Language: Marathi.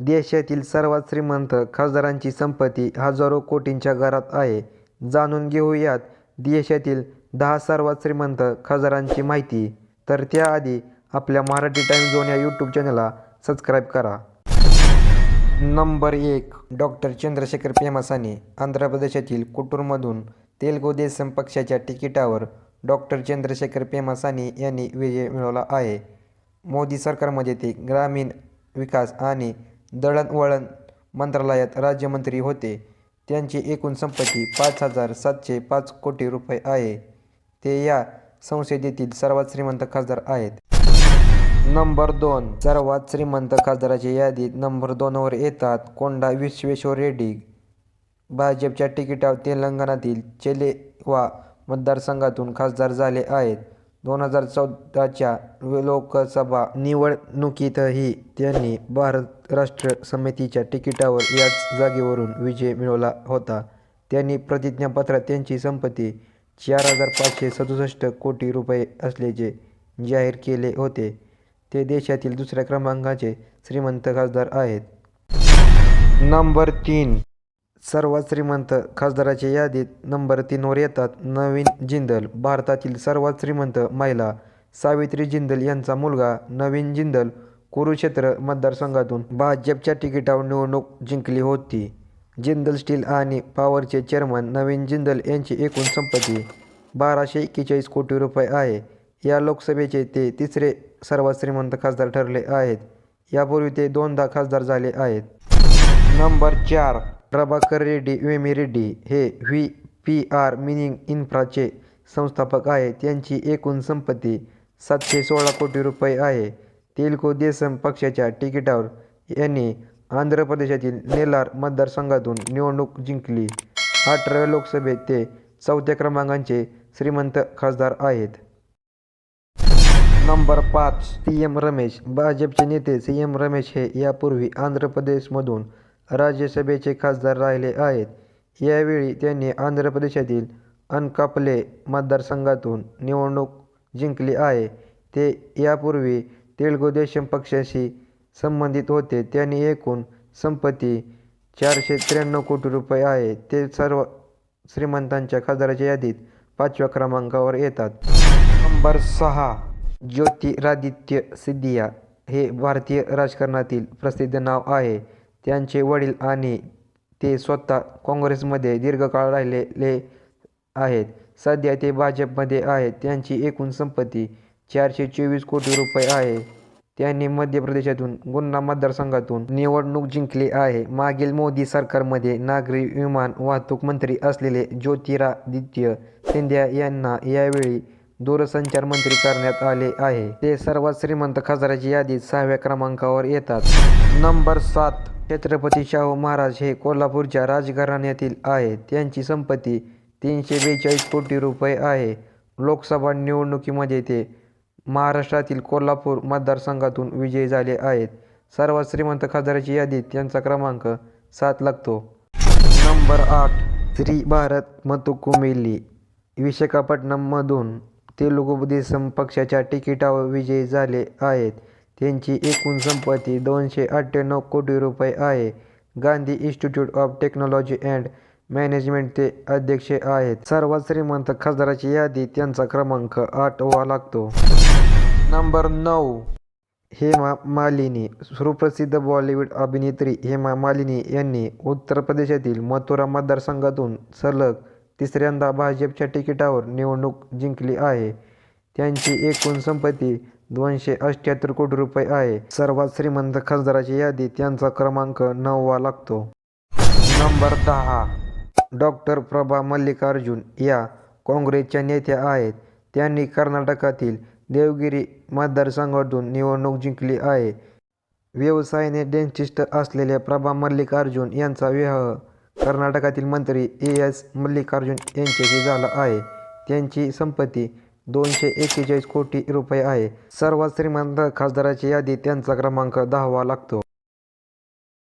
देशातील सर्वात श्रीमंत खासदारांची संपत्ती हजारो कोटींच्या घरात आहे. जाणून घेऊयात देशातील दहा सर्वात श्रीमंत खासदारांची माहिती. तर त्याआधी आपल्या मराठी टाईम झोन या यूट्यूब चॅनलला सबस्क्राईब करा. नंबर एक डॉक्टर चंद्रशेखर पेमासाने आंध्र प्रदेशातील कुटूरमधून तेलगू देसम पक्षाच्या तिकिटावर डॉक्टर चंद्रशेखर पेमासानी यांनी विजय मिळवला आहे. मोदी सरकारमध्ये ते ग्रामीण विकास आणि दळणवळण मंत्रालयात राज्यमंत्री होते. त्यांची एकूण संपत्ती पाच हजार सातशे पाच कोटी रुपये आहे. ते या संसदेतील सर्वात श्रीमंत खासदार आहेत. नंबर दोन. सर्वात श्रीमंत खासदाराच्या यादीत नंबर दोनवर येतात कोंडा विश्वेश्वर रेड्डी. भाजपच्या तिकिटावर तेलंगणातील चेलेवा मतदारसंघातून खासदार झाले आहेत. दोन हजार चौदाच्या लोकसभा निवडणुकीतही त्यांनी भारत राष्ट्र समितीच्या तिकिटावर याच जागेवरून विजय मिळवला होता. त्यांनी प्रतिज्ञापत्रात त्यांची संपत्ती चार हजार पाचशे सदुसष्ट कोटी रुपये असल्याचे जाहीर केले होते. ते देशातील दुसऱ्या क्रमांकाचे श्रीमंत खासदार आहेत. नंबर तीन. सर्वात श्रीमंत खासदाराच्या यादीत नंबर तीनवर येतात नवीन जिंदल. भारतातील सर्वात श्रीमंत महिला सावित्री जिंदल यांचा मुलगा नवीन जिंदल कुरुक्षेत्र मतदारसंघातून भाजपच्या तिकिटावर निवडणूक जिंकली होती. जिंदल स्टील आणि पॉवरचे चेअरमन नवीन जिंदल यांची एकूण संपत्ती बाराशे एक्केचाळीस कोटी रुपये आहे. या लोकसभेचे ते तिसरे सर्वात श्रीमंत खासदार ठरले आहेत. यापूर्वी ते दोनदा खासदार झाले आहेत. नंबर चार प्रभाकर रेड्डी वेमी रेड्डी हे व्ही पी आर मिनिंग इन्फ्राचे संस्थापक आहेत. त्यांची एकूण संपत्ती सातशे सोळा कोटी रुपये आहे. तेलको देसम पक्षाच्या तिकिटावर यांनी आंध्र प्रदेशातील नेलार मतदारसंघातून निवडणूक जिंकली. अठराव्या लोकसभेत ते चौथ्या क्रमांकाचे श्रीमंत खासदार आहेत. नंबर पाच सी एम रमेश. भाजपचे नेते सी एम रमेश हे यापूर्वी आंध्र प्रदेशमधून राज्यसभेचे खासदार राहिले आहेत. यावेळी त्यांनी आंध्र प्रदेशातील अनकापले मतदारसंघातून निवडणूक जिंकली आहे. ते यापूर्वी तेलगू देशम पक्षाशी संबंधित होते. त्यांनी एकूण संपत्ती चारशे त्र्याण्णव कोटी रुपये आहे. ते सर्व श्रीमंतांच्या खासदाराच्या यादीत पाचव्या क्रमांकावर येतात. नंबर सहा ज्योतिरादित्य सिद्धिया हे भारतीय राजकारणातील प्रसिद्ध नाव आहे. त्यांचे वडील आणि ते स्वतः काँग्रेसमध्ये दीर्घकाळ राहिलेले आहेत. सध्या ते भाजपमध्ये आहेत. त्यांची एकूण संपत्ती चारशे चोवीस कोटी रुपये आहे. त्यांनी मध्य प्रदेशातून गुन्हा मतदारसंघातून निवडणूक जिंकली आहे. मागील मोदी सरकारमध्ये नागरी विमान वाहतूक मंत्री असलेले ज्योतिरादित्य सिंधिया यांना यावेळी दूरसंचार मंत्री करण्यात आले आहे. ते सर्वात श्रीमंत खासदाराच्या यादीत सहाव्या क्रमांकावर येतात. नंबर सात छत्रपती शाहू महाराज हे कोल्हापूरच्या राजघराण्यातील आहेत. त्यांची संपत्ती तीनशे बेचाळीस कोटी रुपये आहे. लोकसभा निवडणुकीमध्ये ते महाराष्ट्रातील कोल्हापूर मतदारसंघातून विजयी झाले आहेत. सर्वात श्रीमंत खासदाराची यादीत त्यांचा क्रमांक सात लागतो. नंबर आठ श्री भारत मतुकुमिल्ली विशाखापट्टणममधून ते लघुबुद्धीसम पक्षाच्या तिकिटावर विजयी झाले आहेत. त्यांची एकूण संपत्ती दोनशे अठ्ठ्याण्णव कोटी रुपये आहे. Gandhi institute of technology and management ते अध्यक्ष आहेत. सर्वात श्रीमंत खासदाराची यादी त्यांचा क्रमांक आठवा लागतो. नंबर नऊ हेमा मालिनी. सुप्रसिद्ध बॉलिवूड अभिनेत्री हेमा मालिनी यांनी उत्तर प्रदेशातील मथुरा मतदारसंघातून सलग तिसऱ्यांदा भाजपच्या तिकिटावर निवडणूक जिंकली आहे. त्यांची एकूण संपत्ती दोनशे अठ्ठ्याहत्तर कोटी रुपये आहे. सर्वात श्रीमंत खासदाराची यादी त्यांचा क्रमांक नववा लागतो. नंबर दहा. डॉक्टर प्रभा मल्लिकार्जुन या काँग्रेसच्या नेत्या आहेत. त्यांनी कर्नाटकातील देवगिरी मतदारसंघातून निवडणूक जिंकली आहे. व्यवसायाने डेंटिस्ट असलेल्या प्रभा मल्लिकार्जुन यांचा विवाह कर्नाटकातील मंत्री ए एस मल्लिकार्जुन यांच्याशी झाला आहे त्यांची संपत्ती दोनशे एक्केचाळीस कोटी रुपये आहे. सर्वात श्रीमंत खासदाराची यादी त्यांचा क्रमांक दहावा लागतो.